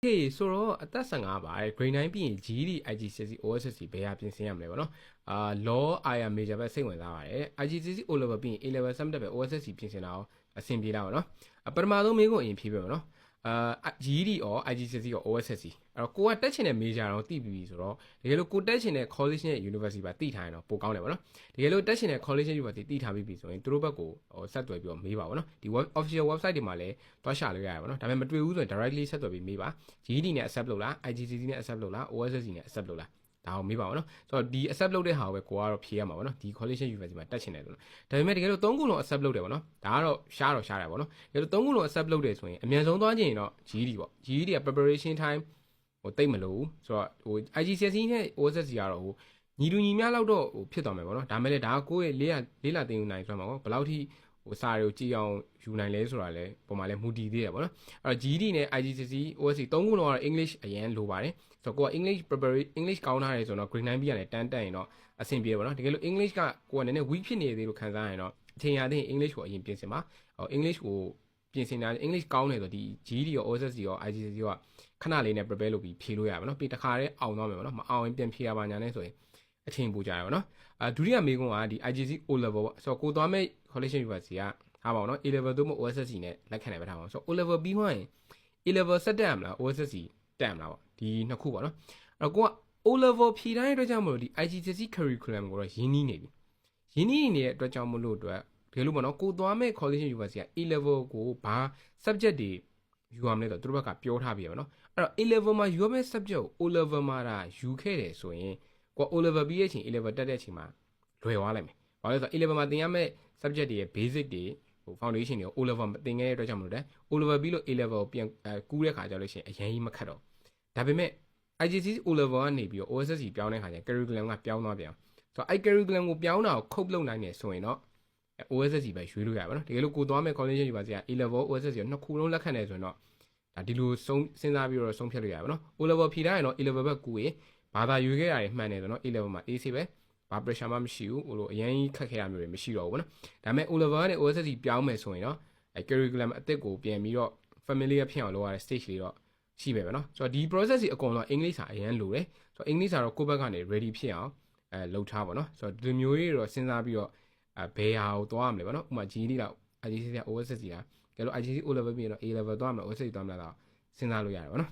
Okay ဆိုတော့အသက်15ပါတဲ့ grade 9ပြီးရင် GED IGCSE OSSC ဘယ်ဟာပြင်ဆင်ရမလဲပေါ့နော်အာ law IR major ပဲစိတ်ဝင်စားပါတယ် IGCSE O level ပြီးရင် A level 7တက်ပဲ OSSC ပြင်ဆင်တာအောင်အဆင်ပြေလာပါတော့အပထမဆုံးမေးခွန်းအရင်ဖြေပြပါနော် အာ GED ရော IGCSE ရော OSSC အဲ့တော့ကိုကတက်ချင်တဲ့ major တော့သိပြီဆိုတော့တကယ်လို့ကိုတက်ချင်တဲ့ college နဲ့ university ပါသိထားရင်တော့ပိုကောင်းတယ်ပေါ့နော်တကယ်လို့တက်ချင်တဲ့ college နဲ့ university သိထားပြီးပြီဆိုရင်သူတို့ဘက်ကိုဟိုဆက်သွယ်ပြီးတော့မေးပါပေါ့နော်ဒီ web official website တွေမှာလည်းတွားရှာလို့ရတယ်ပေါ့နော်ဒါပေမဲ့မတွေ့ဘူးဆိုရင် directly ဆက်သွယ်ပြီးမေးပါ GED နဲ့ accept လုပ်လား IGCSE နဲ့ accept လုပ်လား OSSC နဲ့ accept လုပ်လား ဒါအောင်မေးပါဦးနော်ဆိုတော့ဒီ accept လုပ်တဲ့ဟာကိုပဲကိုကတော့ဖြေရမှာပေါ့နော်ဒီ college university မှာတက်ချင်တယ်ဆိုတော့ဒါပေမဲ့တကယ်လို့၃ခုလုံး accept လုပ်တယ်ပေါ့နော်ဒါကတော့ရှားတော့ရှားတယ်ပေါ့နော်တကယ်လို့၃ခုလုံး accept လုပ်တယ်ဆိုရင်အမြန်ဆုံးသွားချင်ရင်တော့ GED ပေါ့ GED က preparation time ဟိုတိတ်မလို့ဆိုတော့ဟို IGCSE နဲ့ OSSC ကတော့ဟိုညီလူညီမျှလောက်တော့ဟိုဖြစ်သွားမယ်ပေါ့နော်ဒါမဲ့လည်းဒါကကိုယ့်ရဲ့လေးရလေးလာတင်ယူနိုင်ဆိုမှာပေါ့ဘယ်လောက်ထိ ဟိုစာတွေကိုကြည့်အောင်ယူနိုင်လဲဆိုတာလည်းပုံမှန်လည်းမူတည်သေးတယ်ပေါ့နော်အဲ့တော့ GED နဲ့ IGCSE OSC သုံးခုလုံးကတော့ English အရင်လိုပါတယ်ဆိုတော့ကိုက English preparation English ကောင်းထားတယ်ဆိုတော့ grade 9ပြီးရတယ်တန်းတက်ရင်တော့အဆင်ပြေပေါ့နော်တကယ်လို့ English ကကိုကနည်းနည်း weak ဖြစ်နေသေးလို့ခံစားရရင်တော့အချိန်ရသေးရင် English ကိုအရင်ပြင်ဆင်ပါဟို English ကိုပြင်ဆင်တာ English ကောင်းတယ်ဆိုတော့ဒီ GED ရော OSSC ရော IGCSE ရောခဏလေးနဲ့ prepare လုပ်ပြီးဖြေလို့ရပါတော့ပြီးတခါတည်းအောင်သွားမယ်ပေါ့နော်မအောင်ရင်ပြန်ဖြေရပါညာနဲ့ဆိုရင် အချိန်ပိုကြရပါတော့အာဒုတိယမေးခွန်းကဒီ IGC O level ပေါ့ဆိုတော့ကိုသွားမဲ့ college university ကဟာပါတော့ A level သို့မဟုတ် OSSC နဲ့လက်ခံနိုင်ပါထားပါဆိုတော့ O level ပြီးမှရင် A level ဆက်တက်ရမလား OSSC တက်ရမလားပေါ့ဒီနှစ်ခုပေါ့နော်အဲ့တော့ကိုက O level ဖြေတိုင်းအတွက်ကြောင့်မလို့ဒီ IGCSE curriculum ကိုတော့ရင်းနှီးနေပြီရင်းနှီးနေတဲ့အတွက်ကြောင့်မလို့အတွက်ဒီလိုပေါ့နော်ကိုသွားမဲ့ college university က A level ကိုဘာ subject တွေယူရမလဲဆိုတော့သူတို့ဘက်ကပြောထားပြီပေါ့နော်အဲ့တော့ A level မှာယူရမယ့် subject ကို O level မှာဒါယူခဲ့တယ်ဆိုရင် ကိုက O level ပြီးရဲ့အချိန် A level တက်တဲ့အချိန်မှာလွယ်သွားလိုက်မယ်။ဘာလို့လဲဆိုတော့ A level မှာသင်ရမယ့် subject တွေရဲ့ basic တွေဟို foundation တွေကို O level မှာသင်ခဲ့တဲ့အတွက်ကြောင့်မလို့တဲ့ O level ပြီးလို့ A level ကိုပြန်အဲကူးတဲ့ခါကျလို့ရှိရင်အရင်ကြီးမခတ်တော့ဒါပေမဲ့ IGCSE O level ကနေပြီးတော့ OSSC ပြောင်းတဲ့ခါကျရင် curriculum ကပြောင်းသွားပြန်ဆိုတော့အဲ curriculum ကိုပြောင်းတာကိုခုတ်လုပ်နိုင်တယ်ဆိုရင်တော့ OSSC ပဲရွေးလို့ရပါတော့တကယ်လို့ကိုသွားမဲ့ college university က A level OSSC ကိုနှစ်ခုလုံးလက်ခံတယ်ဆိုရင်တော့ဒါဒီလိုဆုံးစဉ်းစားပြီးတော့ဆုံးဖြတ်လို့ရပါတော့ O level ဖြေထားရင်တော့ A level ဘက်ကူရင် ဘာသာရွေးခဲ့ရတယ်မှန်တယ်ဆိုတော့ A level မှာ AC ပဲဘာ pressure မှမရှိဘူးဟိုလိုအရင်ခက်ခဲရမျိုးတွေမရှိတော့ဘူးဗောနော်ဒါပေမဲ့ O level နဲ့ OSSC ပြောင်းမယ်ဆိုရင်တော့အဲ curriculum အသစ်ကိုပြန်ပြီးတော့ familiar ဖြစ်အောင်လုပ်ရတဲ့ stage လေးတော့ရှိပဲဗောနော်ဆိုတော့ဒီ process ကြီးအကုန်လုံးအင်္ဂလိပ်စာအရင်လိုတယ်ဆိုတော့အင်္ဂလိပ်စာတော့ကိုယ့်ဘက်ကနေ ready ဖြစ်အောင်အဲလုပ်ထားဗောနော်ဆိုတော့ဒီမျိုးကြီးတော့စဉ်းစားပြီးတော့အဲဘယ်ဟာကိုသွားရမလဲဗောနော်ဥပမာ GD လောက် IGCSE က OSSC လားကဲလို့ IGCSE O level ပြီးရင်တော့ A level သွားမလား OSSC သွားမလားတော့စဉ်းစားလို့ရတယ်ဗောနော်